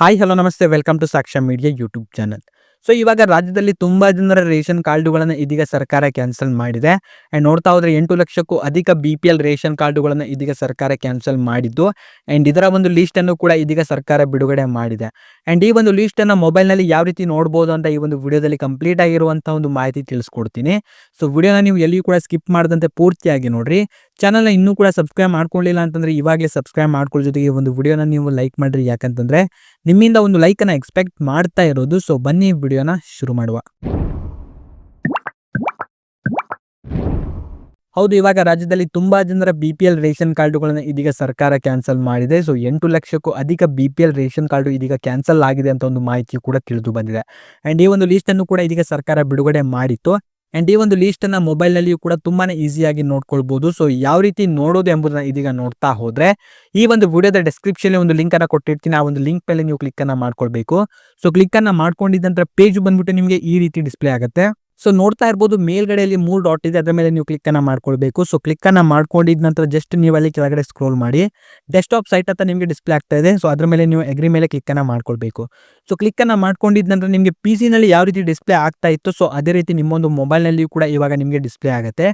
Hi hello ನಮಸ್ತೆ. Welcome to Sakshya media YouTube channel so ಇವಾಗ ರಾಜ್ಯದಲ್ಲಿ ತುಂಬಾ ಜನರ ರೇಷನ್ ಕಾರ್ಡುಗಳನ್ನು ಇದೀಗ ಸರ್ಕಾರ ಕ್ಯಾನ್ಸಲ್ ಮಾಡಿದೆ. ಆ್ಯಂಡ್ ನೋಡ್ತಾ ಹೋದ್ರೆ ಎಂಟು ಲಕ್ಷಕ್ಕೂ ಅಧಿಕ ಬಿ ಪಿ ಎಲ್ ರೇಷನ್ ಕಾರ್ಡುಗಳನ್ನು ಇದೀಗ ಸರ್ಕಾರ ಕ್ಯಾನ್ಸಲ್ ಮಾಡಿದ್ದು. ಆ್ಯಂಡ್ ಇದರ ಒಂದು ಲೀಸ್ಟನ್ನು ಕೂಡ ಇದೀಗ ಸರ್ಕಾರ ಬಿಡುಗಡೆ ಮಾಡಿದೆ. ಆ್ಯಂಡ್ ಈ ಒಂದು ಲೀಸ್ಟನ್ನು ಮೊಬೈಲ್ನಲ್ಲಿ ಯಾವ ರೀತಿ ನೋಡ್ಬೋದು ಅಂತ ಈ ಒಂದು ವಿಡಿಯೋದಲ್ಲಿ ಕಂಪ್ಲೀಟ್ ಆಗಿರುವಂಥ ಒಂದು ಮಾಹಿತಿ ತಿಳಿಸ್ಕೊಡ್ತೀನಿ. ಸೊ ವಿಡಿಯೋನ ನೀವು ಎಲ್ಲಿಯೂ ಕೂಡ ಸ್ಕಿಪ್ ಮಾಡದಂತೆ ಪೂರ್ತಿಯಾಗಿ ನೋಡ್ರಿ. ಚಾನಲ್ನ ಇನ್ನೂ ಕೂಡ ಸಬ್ಸ್ಕ್ರೈಬ್ ಮಾಡ್ಕೊಳ್ಳಿಲ್ಲ ಅಂತಂದ್ರೆ ಇವಾಗಲೇ ಸಬ್ಸ್ಕ್ರೈಬ್ ಮಾಡ್ಕೊಳ್ಳೋ ಜೊತೆಗೆ ಒಂದು ವಿಡಿಯೋನ ನೀವು ಲೈಕ್ ಮಾಡಿರಿ. ಯಾಕಂತಂದರೆ ನಿಮ್ಮಿಂದ ಒಂದು ಲೈಕನ್ನು ಎಕ್ಸ್ಪೆಕ್ಟ್ ಮಾಡ್ತಾ ಇರೋದು. ಸೊ ಬನ್ನಿ ವಿಡಿಯೋನ ಶುರು ಮಾಡುವ. ಹೌದು, ಇವಾಗ ರಾಜ್ಯದಲ್ಲಿ ತುಂಬಾ ಜನರ ಬಿ ಪಿ ಎಲ್ ರೇಷನ್ ಕಾರ್ಡುಗಳನ್ನು ಇದೀಗ ಸರ್ಕಾರ ಕ್ಯಾನ್ಸಲ್ ಮಾಡಿದೆ. ಸೊ ಎಂಟು ಲಕ್ಷಕ್ಕೂ ಅಧಿಕ B P L ration card ಇದೀಗ ಕ್ಯಾನ್ಸಲ್ ಆಗಿದೆ ಅಂತ ಒಂದು ಮಾಹಿತಿ ಕೂಡ ತಿಳಿದು ಬಂದಿದೆ. ಆ್ಯಂಡ್ ಈ ಒಂದು ಲೀಸ್ಟನ್ನು ಕೂಡ ಇದೀಗ ಸರ್ಕಾರ ಬಿಡುಗಡೆ ಮಾಡಿತ್ತು. ಆ್ಯಂಡ್ ಈ ಒಂದು ಲೀಸ್ಟನ್ನು ಮೊಬೈಲ್ನಲ್ಲಿಯೂ ಕೂಡ ತುಂಬಾನೇ ಈಸಿಯಾಗಿ ನೋಡ್ಕೊಳ್ಬೋದು. ಸೊ ಯಾವ ರೀತಿ ನೋಡೋದು ಎಂಬುದನ್ನ ಇದೀಗ ನೋಡ್ತಾ ಹೋದ್ರೆ, ಈ ಒಂದು ವಿಡಿಯೋದ ಡಿಸ್ಕ್ರಿಪ್ಷನ್ ಒಂದು ಲಿಂಕ್ ಅನ್ನ ಕೊಟ್ಟಿರ್ತೀನಿ. ಆ ಒಂದು ಲಿಂಕ್ ಮೇಲೆ ನೀವು ಕ್ಲಿಕ್ ಅನ್ನ ಮಾಡ್ಕೊಳ್ಬೇಕು. ಸೊ ಕ್ಲಿಕ್ ಅನ್ನ ಮಾಡ್ಕೊಂಡಿದ್ದ ನಂತರ ಪೇಜ್ ಬಂದ್ಬಿಟ್ಟು ನಿಮಗೆ ಈ ರೀತಿ ಡಿಸ್ಪ್ಲೇ ಆಗುತ್ತೆ. ಸೊ ನೋಡ್ತಾ ಇರ್ಬೋದು ಮೇಲ್ಗಡೆಯಲ್ಲಿ ಮೂರು ಡಾಟ್ ಇದೆ, ಅದರ ಮೇಲೆ ನೀವು ಕ್ಲಿಕ್ ಅನ್ನ ಮಾಡ್ಕೊಳ್ಬೇಕು. ಸೊ ಕ್ಲಿಕ್ ಅನ್ನ ಮಾಡ್ಕೊಂಡಿದ ನಂತರ ಜಸ್ಟ್ ನೀವು ಅಲ್ಲಿ ಕೆಳಗಡೆ ಸ್ಕ್ರೋಲ್ ಮಾಡಿ ಡೆಸ್ಕ್ಟಾಪ್ ಸೈಟ್ ಅಂತ ನಿಮಗೆ ಡಿಸ್ಪ್ಲೇ ಆಗ್ತಾ ಇದೆ. ಸೊ ಅದ್ರ ಮೇಲೆ ನೀವು ಎಗ್ರಿ ಮೇಲೆ ಕ್ಲಿಕ್ ಅನ್ನ ಮಾಡ್ಕೊಳ್ಬೇಕು. ಸೊ ಕ್ಲಿಕ್ ಅನ್ನ ಮಾಡ್ಕೊಂಡಿದ ನಂತರ ನಿಮಗೆ ಪಿ ಸಿನಲ್ಲಿ ಯಾವ ರೀತಿ ಡಿಸ್ಪ್ಲೇ ಆಗ್ತಾ ಇತ್ತು ಸೊ ಅದೇ ರೀತಿ ನಿಮ್ಮೊಂದು ಮೊಬೈಲ್ನಲ್ಲಿಯೂ ಕೂಡ ಇವಾಗ ನಿಮಗೆ ಡಿಸ್ಪ್ಲೇ ಆಗುತ್ತೆ.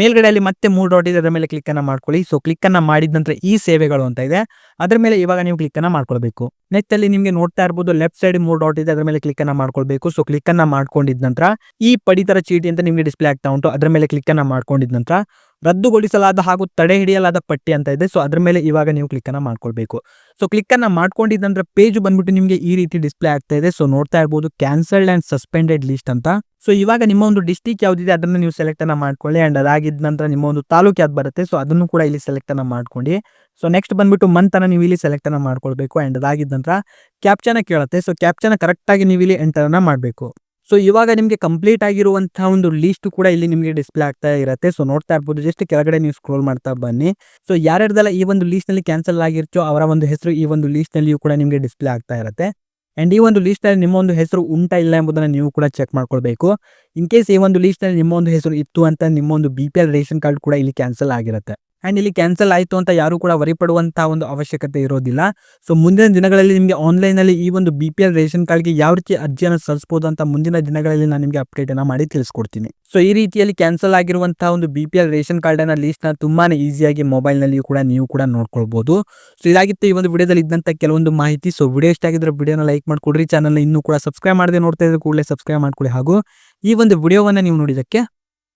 ಮೇಲ್ಗಡೆಯಲ್ಲಿ ಮತ್ತೆ ಮೂರು ಡಾಟ್ ಇದೆ, ಅದರ ಮೇಲೆ ಕ್ಲಿಕ್ ಅನ್ನ ಮಾಡ್ಕೊಳ್ಳಿ. ಸೊ ಕ್ಲಿಕ್ ಅನ್ನ ಮಾಡಿದ ನಂತರ ಈ ಸೇವೆಗಳು ಅಂತ ಇದೆ. ಅದರ ಮೇಲೆ ಇವಾಗ ನೀವು ಕ್ಲಿಕ್ ಅನ್ನ ಮಾಡ್ಕೊಳ್ಬೇಕು. ನೆಕ್ಸ್ಟ್ ಅಲ್ಲಿ ನಿಮಗೆ ನೋಡ್ತಾ ಇರ್ಬೋದು ಲೆಫ್ಟ್ ಸೈಡ್ ಮೂರು ಡಾಟ್ ಇದೆ, ಅದರ ಮೇಲೆ ಕ್ಲಿಕ್ ಅನ್ನ ಮಾಡ್ಕೊಳ್ಬೇಕು. ಸೊ ಕ್ಲಿಕ್ ಅನ್ನ ಮಾಡ್ಕೊಂಡಿದ ನಂತರ ಈ ಪಡಿತರ ಚೀಟಿ ಅಂತ ನಿಮಗೆ ಡಿಸ್ಪ್ಲೇ ಆಗ್ತಾ ಉಂಟು. ಅದರ ಮೇಲೆ ಕ್ಲಿಕ್ ಅನ್ನು ಮಾಡ್ಕೊಂಡಿದ ನಂತರ ರದ್ದುಗೊಳಿಸಲಾದ ಹಾಗೂ ತಡೆ ಹಿಡಿಯಲಾದ ಪಟ್ಟಿ ಅಂತ ಇದೆ. ಸೊ ಅದರ ಮೇಲೆ ಇವಾಗ ನೀವು ಕ್ಲಿಕ್ ಅನ್ನ ಮಾಡ್ಕೊಳ್ಬೇಕು. ಸೊ ಕ್ಲಿಕ್ ಮಾಡ್ಕೊಂಡಿದ್ದ ಮಾಡ್ಕೊಂಡಿದ ನಂತರ ಪೇಜ್ ಬಂದ್ಬಿಟ್ಟು ನಿಮಗೆ ಈ ರೀತಿ ಡಿಸ್ಪ್ಲೇ ಆಗ್ತಾ ಇದೆ. ಸೊ ನೋಡ್ತಾ ಇರ್ಬೋದು ಕ್ಯಾನ್ಸಲ್ಡ್ ಆ್ಯಂಡ್ ಸಸ್ಪೆಂಡೆಡ್ ಲಿಸ್ಟ್ ಅಂತ. ಸೊ ಇವಾಗ ನಿಮ್ಮ ಒಂದು ಡಿಸ್ಟಿಕ್ ಯಾವುದಿದೆ ಅದನ್ನು ನೀವು ಸೆಲೆಕ್ಟ್ ಅನ್ನ ಮಾಡ್ಕೊಳ್ಳಿ. ಆ್ಯಂಡ್ ಅದಾಗಿದ್ದ ನಂತರ ನಿಮ್ಮ ಒಂದು ತಾಲೂಕು ಯಾವ್ದು ಬರುತ್ತೆ. ಸೊ ಅದನ್ನು ಕೂಡ ಇಲ್ಲಿ ಸೆಲೆಕ್ಟ್ ಅನ್ನು ಮಾಡ್ಕೊಂಡು. ಸೊ ನೆಕ್ಸ್ಟ್ ಬಂದ್ಬಿಟ್ಟು ಮಂತ್ ಅನ್ನು ನೀವು ಇಲ್ಲಿ ಸೆಲೆಕ್ಟ್ ಅನ್ನ ಮಾಡ್ಕೊಳ್ಬೇಕು. ಆ್ಯಂಡ್ ಅದಾಗಿದ್ದ ನಂತರ ಕ್ಯಾಪ್ಚನ ಕೇಳುತ್ತೆ. ಸೊ ಕ್ಯಾಪ್ಚನ ಕರೆಕ್ಟಾಗಿ ನೀವು ಇಲ್ಲಿ ಎಂಟರನ್ನು ಮಾಡಬೇಕು. ಸೊ ಇವಾಗ ನಿಮಗೆ ಕಂಪ್ಲೀಟ್ ಆಗಿರುವಂತಹ ಒಂದು ಲೀಸ್ಟ್ ಕೂಡ ಇಲ್ಲಿ ನಿಮಗೆ ಡಿಸ್ಪ್ಲೇ ಆಗ್ತಾ ಇರುತ್ತೆ. ಸೊ ನೋಡ್ತಾ ಇರ್ಬೋದು. ಜಸ್ಟ್ ಕೆಳಗಡೆ ನೀವು ಸ್ಕ್ರೋಲ್ ಮಾಡ್ತಾ ಬನ್ನಿ. ಸೊ ಯಾರ್ಯಾರ್ದೆಲ್ಲ ಈ ಒಂದು ಲೀಸ್ಟ್ನಲ್ಲಿ ಕ್ಯಾನ್ಸಲ್ ಆಗಿರ್ತೋ ಅವರ ಒಂದು ಹೆಸರು ಈ ಒಂದು ಲೀಸ್ಟ್ ನಲ್ಲಿಯೂ ಕೂಡ ನಿಮಗೆ ಡಿಸ್ಪ್ಲೇ ಆಗ್ತಾ ಇರುತ್ತೆ. ಅಂಡ್ ಈ ಒಂದು ಲೀಸ್ಟ್ನಲ್ಲಿ ನಿಮ್ಮ ಒಂದು ಹೆಸರು ಉಂಟಾ ಇಲ್ಲ ಎಂಬುದನ್ನು ನೀವು ಕೂಡ ಚೆಕ್ ಮಾಡ್ಕೊಳ್ಬೇಕು. ಇನ್ ಕೇಸ್ ಈ ಒಂದು ಲೀಸ್ಟ್ನಲ್ಲಿ ನಿಮ್ಮ ಒಂದು ಹೆಸರು ಇತ್ತು ಅಂತ ನಿಮ್ಮ ಒಂದು ಬಿ ರೇಷನ್ ಕಾರ್ಡ್ ಕೂಡ ಇಲ್ಲಿ ಕ್ಯಾನ್ಸಲ್ ಆಗಿರುತ್ತೆ. ಅಂಡ್ ಇಲ್ಲಿ ಕ್ಯಾನ್ಸಲ್ ಆಯಿತು ಅಂತ ಯಾರು ಕೂಡ ವರಿ ಪಡುವಂತಹ ಒಂದು ಅವಶ್ಯಕತೆ ಇರೋದಿಲ್ಲ. ಸೊ ಮುಂದಿನ ದಿನಗಳಲ್ಲಿ ನಿಮಗೆ ಆನ್ಲೈನಲ್ಲಿ ಈ ಒಂದು ಬಿ ಪಿ ಎಲ್ ರೇಷನ್ ಕಾರ್ಡ್ಗೆ ಯಾವ ರೀತಿ ಅರ್ಜಿಯನ್ನು ಸಲ್ಲಿಸಬಹುದು ಅಂತ ಮುಂದಿನ ದಿನಗಳಲ್ಲಿ ನಾನು ನಿಮಗೆ ಅಪ್ಡೇಟ್ ಅನ್ನ ಮಾಡಿ ತಿಳಿಸ್ಕೊಡ್ತೀನಿ. ಸೊ ಈ ರೀತಿಯಲ್ಲಿ ಕ್ಯಾನ್ಸಲ್ ಆಗಿರುವಂತಹ ಒಂದು B P L ration card ಲೀಸ್ಟ್ನ ತುಂಬಾ ಈಸಿಯಾಗಿ ಮೊಬೈಲ್ನಲ್ಲಿ ಕೂಡ ನೀವು ಕೂಡ ನೋಡ್ಕೊಳ್ಬೋದು. ಸೊ ಇದಾಗಿತ್ತು ಈ ಒಂದು ವಿಡಿಯೋದಲ್ಲಿ ಇದ್ದಂತ ಕೆಲವೊಂದು ಮಾಹಿತಿ. ಸೊ ವಿಡಿಯೋ ಇಷ್ಟ ಆಗಿದ್ರೆ ವಿಡಿಯೋನ ಲೈಕ್ ಮಾಡ್ಕೊಡ್ರಿ. ಚಾನಲ್ ಇನ್ನೂ ಕೂಡ ಸಬ್ಸ್ಕ್ರೈಬ್ ಮಾಡದೆ ನೋಡ್ತಾ ಇದ್ರೆ ಕೂಡಲೇ ಸಬ್ಸ್ಕ್ರೈಬ್ ಮಾಡ್ಕೊಳ್ಳಿ ಹಾಗೂ ಈ ಒಂದು ವಿಡಿಯೋವನ್ನು ನೀವು ನೋಡಿದಕ್ಕೆ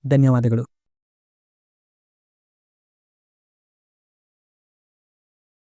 ಧನ್ಯವಾದಗಳು.